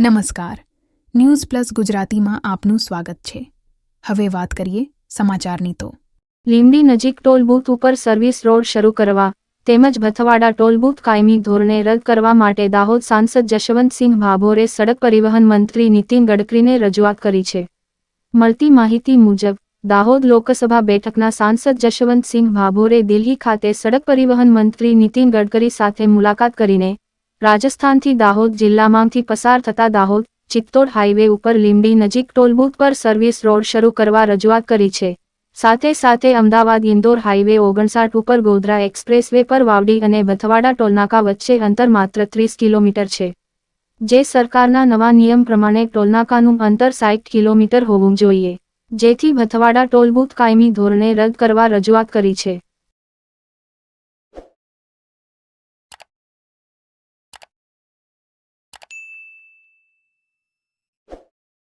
નમસ્કાર. News plus ગુજરાતીમાં આપનું સ્વાગત છે. હવે વાત કરીએ સમાચારની તો. લીંબડી નજીક ટોલ બૂથ ઉપર સર્વિસ રોડ શરૂ કરવા, તેમજ ભથવાડા ટોલ કાયમી ધોરણે રદ કરવા માટે દાહોદ સાંસદ જશવંતસિંહ ભાભોરે સડક પરિવહન મંત્રી નીતિન ગડકરીને રજૂઆત કરી છે. મળતી માહિતી મુજબ, દાહોદ લોકસભા બેઠકના સાંસદ જશવંતસિંહ ભાભોરે દિલ્હી ખાતે સડક પરિવહન મંત્રી નીતિન ગડકરી સાથે મુલાકાત કરીને રાજસ્થાનથી દાહોદ જિલ્લામાંથી પસાર થતા દાહોદ ચિત્તોડ હાઈવે ઉપર લીંબડી નજીક ટોલબૂથ પર સર્વિસ રોડ શરૂ કરવા રજૂઆત કરી છે. સાથે સાથે અમદાવાદ ઇન્દોર હાઈવે ઓગણસાઠ ઉપર ગોધરા એક્સપ્રેસવે પર વાવડી અને ભથવાડા ટોલનાકા વચ્ચે અંતર માત્ર ત્રીસ કિલોમીટર છે. જે સરકારના નવા નિયમ પ્રમાણે ટોલનાકાનું અંતર સાઠ કિલોમીટર હોવું જોઈએ. જેથી ભથવાડા ટોલબૂથ કાયમી ધોરણે રદ કરવા રજૂઆત કરી છે.